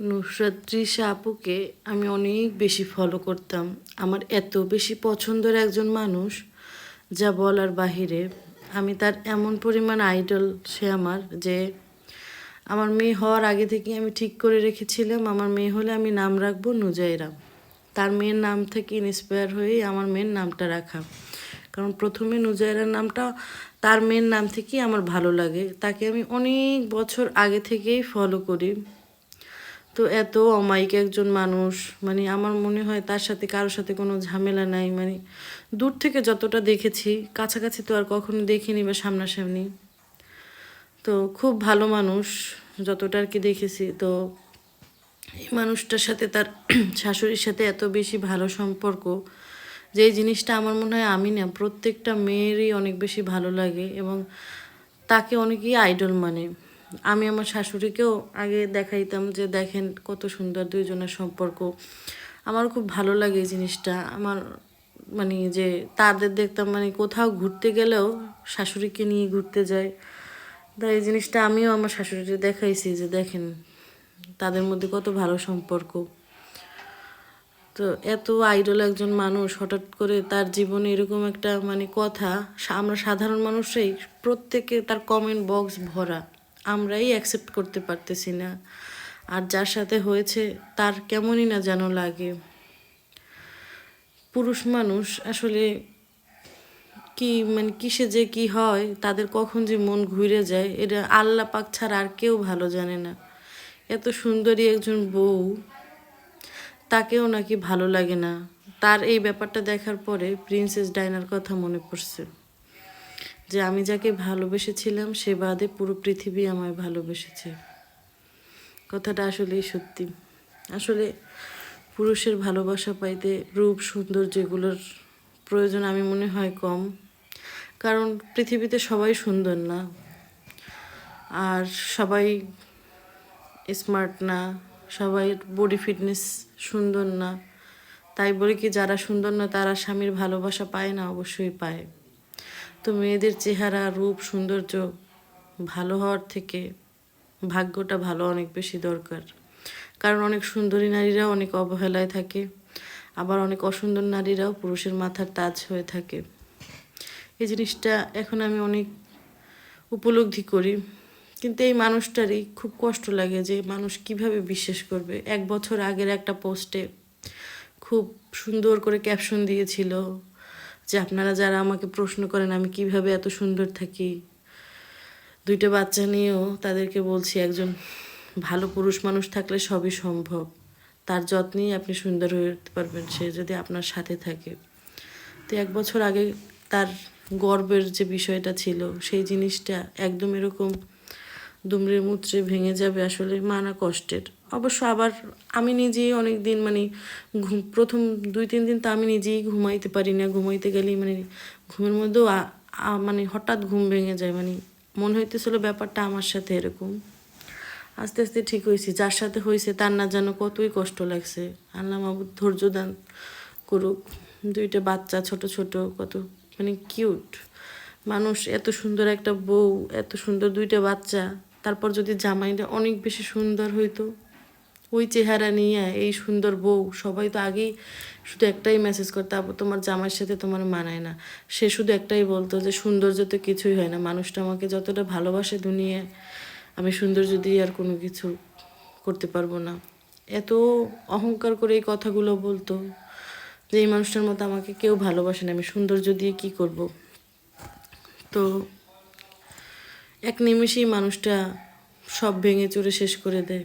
নুসরাত ত্রিশা আপুকে আমি অনেক বেশি ফলো করতাম। আমার এত বেশি পছন্দের একজন মানুষ, যা বলার বাহিরে, আমি তার এমন পরিমাণ আইডল সে আমার যে, আমার মেয়ে হওয়ার আগে থেকে আমি ঠিক করে রেখেছিলাম, আমার মেয়ে হলে আমি নাম রাখব নুজাইরা। তার মেয়ের নাম থেকে ইন্সপায়ার হয়েই আমার মেয়ের নামটা রাখা। কারণ প্রথমে নুজাইরার নামটা তার মেয়ের নাম থেকেই আমার ভালো লাগে। তাকে আমি অনেক বছর আগে থেকেই ফলো করি। তো এত অমায়িক একজন মানুষ মানে আমার মনে হয় তার সাথে কারোর সাথে কোনো ঝামেলা নাই মানে দূর থেকে যতটা দেখেছি, কাছাকাছি তো আর কখনো দেখিনি বা সামনাসামনি। তো খুব ভালো মানুষ যতটা আর কি দেখেছি, তো এই মানুষটার সাথে তার শাশুড়ির সাথে এত বেশি ভালো সম্পর্ক যে জিনিসটা আমার মনে হয় আমি না, প্রত্যেকটা মেয়েরই অনেক বেশি ভালো লাগে এবং তাকে অনেকেই আইডল মানে। আমি আমার শাশুড়িকেও আগে দেখাইতাম যে দেখেন কত সুন্দর দুইজনের সম্পর্ক। আমার খুব ভালো লাগে এই জিনিসটা। আমার মানে যে তাদের দেখতাম মানে কোথাও ঘুরতে গেলেও শাশুড়িকে নিয়ে ঘুরতে যায়। তাই এই জিনিসটা আমিও আমার শাশুড়িকে দেখাইছি যে দেখেন তাদের মধ্যে কত ভালো সম্পর্ক। তো এত আইডল একজন মানুষ, হঠাৎ করে তার জীবনে এরকম একটা মানে কথা, আমরা সাধারণ মানুষই প্রত্যেকে তার কমেন্ট বক্স ভরা। আমরাই অ্যাকসেপ্ট করতে পারতেছি না। আর যার সাথে হয়েছে, তার কেমনই না যেন লাগে। পুরুষ মানুষ আসলে কি মানে কিসে যে কি হয়, তাদের কখন যে মন ঘুরে যায়, এটা আল্লাহ পাক ছাড়া আর কেউ ভালো জানে না। এত সুন্দরী একজন বউ, তাকেও নাকি ভালো লাগে না। তার এই ব্যাপারটা দেখার পরে প্রিন্সেস ডাইনার কথা মনে পড়ছে। যে আমি যাকে ভালোবেসেছিলাম, সে বাদে পুরো পৃথিবী আমায় ভালোবেসেছে। কথাটা আসলেই সত্যি। আসলে পুরুষের ভালোবাসা পাইতে রূপ সৌন্দর্য এগুলোর প্রয়োজন আমি মনে হয় কম। কারণ পৃথিবীতে সবাই সুন্দর না। আর সবাই স্মার্ট না। সবাই বডি ফিটনেস সুন্দর না। তাই বলে কি, যারা সুন্দর না, তারা স্বামীর ভালোবাসা পায় না, অবশ্যই পায়। তো মেয়েদের চেহারা, রূপ, সৌন্দর্য ভালো হওয়ার থেকে ভাগ্যটা ভালো অনেক বেশি দরকার। কারণ অনেক সুন্দরী নারীরাও অনেক অবহেলায় থাকে, আবার অনেক অসুন্দর নারীরাও পুরুষের মাথার তাজ হয়ে থাকে। এই জিনিসটা এখন আমি অনেক উপলব্ধি করি, কিন্তু এই মানুষটারই খুব কষ্ট লাগে যে মানুষ কীভাবে বিশ্বাস করবে। এক বছর আগের একটা পোস্টে খুব সুন্দর করে ক্যাপশন দিয়েছিল যে আপনারা যারা আমাকে প্রশ্ন করেন, আমি কীভাবে এত সুন্দর থাকি? দুইটা বাচ্চা নিয়েও তাদেরকে বলছি, একজন ভালো পুরুষ মানুষ থাকলে সবই সম্ভব। তার যত্নেই আপনি সুন্দর হয়ে উঠতে পারবেন, সে যদি আপনার সাথে থাকে। তো এক বছর আগে তার গর্বের যে বিষয়টা ছিল, সেই জিনিসটা একদম এরকম দুমড়ে মুচড়ে ভেঙে যাবে আসলে মানা কষ্টের। অবশ্য আবার আমি নিজেই অনেক দিন মানে ঘুম, প্রথম দুই, তিন দিন তো আমি নিজেই ঘুমাইতে পারি না। ঘুমাইতে গেলেই মানে ঘুমের মধ্যেও মানে হঠাৎ ঘুম ভেঙে যায়। মানে মনে হইতেছিল ব্যাপারটা আমার সাথে এরকম। আস্তে আস্তে ঠিক হয়েছি। যার সাথে হয়েছে তার না যেন কতই কষ্ট লাগছে। আল্লাহ মাহবুদ ধৈর্য দান করুক। দুইটা বাচ্চা ছোট ছোট, কত মানে কিউট মানুষ এত সুন্দর একটা বউ, এত সুন্দর দুইটা বাচ্চা। তারপর যদি জামাইটা অনেক বেশি সুন্দর হইতো, ওই চেহারা নিয়ে, এই সুন্দর বউ, সবাই তো আগেই শুধু একটাই মেসেজ করতো আপু তোমার জামাইয়ের সাথে তোমার মানায় না। সে শুধু একটাই বলতো যে, সৌন্দর্য তো কিছুই হয় না। মানুষটা আমাকে যতটা ভালোবাসে দুনিয়ায় আমি সৌন্দর্য দিয়ে আর কোনো কিছু করতে পারব না। এত অহংকার করে এই কথাগুলো বলতো যে, এই মানুষটার মতো আমাকে কেউ ভালোবাসে না। আমি সৌন্দর্য দিয়ে কি করব? তো এক নিমেষেই মানুষটা সব ভেঙে চুরে শেষ করে দেয়।